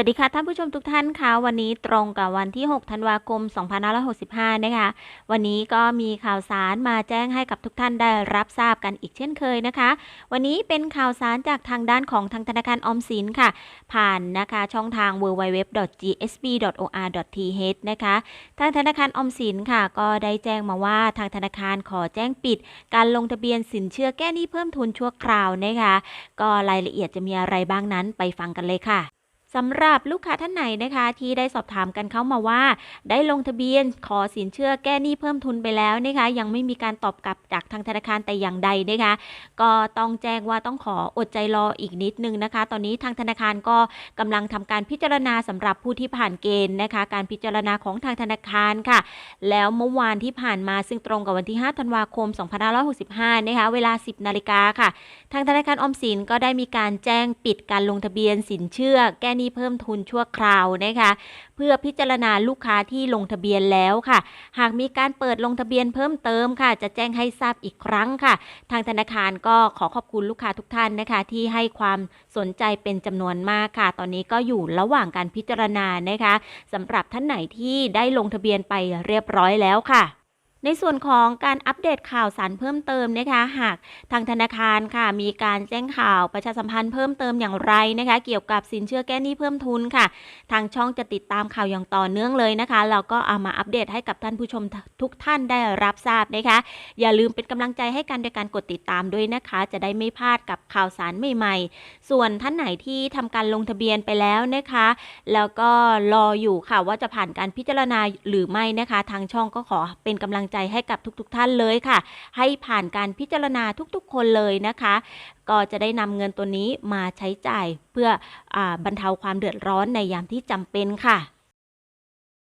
วัสดีค่ะท่านผู้ชมทุกท่านค่ะวันนี้ตรงกับวันที่ 6 ธันวาคม 2565 นะคะ วันนี้ก็มีข่าวสารมาแจ้งให้กับทุกท่านได้รับทราบกันอีกเช่นเคยนะคะ วันนี้เป็นข่าวสารจากทางด้านของทางธนาคารออมสินค่ะ ผ่านนะคะช่องทาง www.gsb.or.th นะคะทางธนาคารออมสินค่ะ ก็ได้แจ้งมาว่าทางธนาคารขอแจ้งปิด การลงทะเบียนสินเชื่อแก้หนี้เพิ่มทุนชั่วคราวนะคะ ก็รายละเอียดจะมีอะไรบ้างนั้นไปฟังกันเลยค่ะ สำหรับลูกค้าท่านไหนนะคะ ที่ได้สอบถามกันเข้ามาว่า ได้ลงทะเบียนขอสินเชื่อแก้หนี้เพิ่มทุนไปแล้วนะคะ ยังไม่มีการตอบกลับจากทางธนาคารแต่อย่างใดนะคะ ก็ต้องแจ้งว่าต้องขออดใจรออีกนิดนึงนะคะ ตอนนี้ทางธนาคารก็กำลังทำการพิจารณาสำหรับผู้ที่ผ่านเกณฑ์นะคะ การพิจารณาของทางธนาคารค่ะ แล้วเมื่อวานที่ผ่านมาซึ่งตรงกับวันที่ 5 ธันวาคม 2565 นะคะ เวลา 10 นาฬิกาค่ะ ทางธนาคารออมสินก็ได้มีการแจ้งปิดการลงทะเบียนสินเชื่อแก้นี้เพิ่มทุนชั่วคราวนะคะ เพื่อพิจารณาลูกค้าที่ลงทะเบียนแล้วค่ะ หากมีการเปิดลงทะเบียนเพิ่มเติมค่ะ จะแจ้งให้ทราบอีกครั้งค่ะ ทางธนาคารก็ขอขอบคุณลูกค้าทุกท่านนะคะ ที่ให้ความสนใจเป็นจำนวนมากค่ะ ตอนนี้ก็อยู่ระหว่างการพิจารณานะคะสำหรับท่านไหนที่ได้ลงทะเบียนไปเรียบร้อยแล้วค่ะ ในส่วนของการอัปเดตข่าวสารเพิ่มเติมนะคะหากทางธนาคารค่ะ มีการแจ้งข่าวประชาสัมพันธ์เพิ่มเติมอย่างไรนะคะ เกี่ยวกับสินเชื่อแก้หนี้เพิ่มทุนค่ะ ทางช่องจะติดตามข่าวอย่างต่อเนื่องเลยนะคะแล้วก็เอามาอัปเดตให้กับท่านผู้ชมทุกท่านได้รับทราบนะคะ อย่าลืมเป็นกำลังใจให้กันโดยการกดติดตามด้วยนะคะ จะได้ไม่พลาดกับข่าวสารใหม่ ๆ ส่วนท่านไหนที่ทำการลงทะเบียนไปแล้วนะคะ แล้วก็รออยู่ค่ะว่าจะผ่านการพิจารณาหรือไม่นะคะ ทางช่องก็ขอเป็นกำลังใจให้กับทุกๆท่านเลยค่ะ ให้ผ่านการพิจารณาทุกๆ คนเลยนะคะ ก็จะได้นำเงินตัวนี้มาใช้จ่ายเพื่ออบรรเทาความเดือดร้อนในยามที่จำเป็นค่ะ